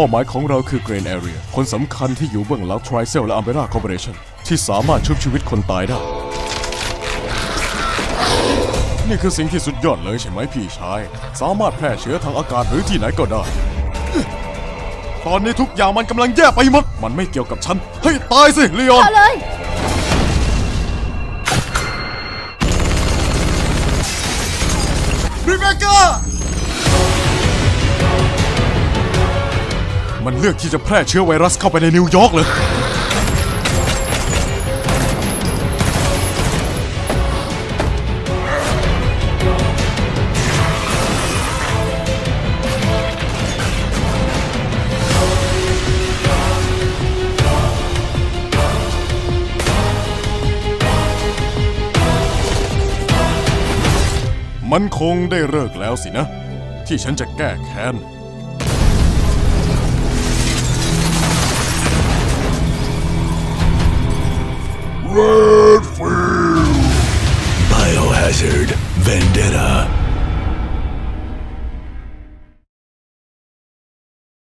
เป้าหมายของเราคือ Grain Area คนสำคัญที่อยู่เบื้องหลัง t r i c e l และ Umbrella Corporation ที่สามารถชุบชีวิตคนตายได้ นี่คือสิ่งที่สุดยอดเลยใช่ไหมพี่ชาย สามารถแพร่เชื้อทางอากาศหรือที่ไหนก็ได้ ตอนนี้ทุกอย่างมันกำลังแย่ไปหมด มันไม่เกี่ยวกับฉันเฮ้ยตายสิลีออน เอาเลยริเบคก้า มันเลือกที่จะแพร่เชื้อไวรัสเข้าไปในนิวยอร์กเลยมันคงได้เลิกแล้วสินะ ที่ฉันจะแก้แค้น Biohazard Vendetta.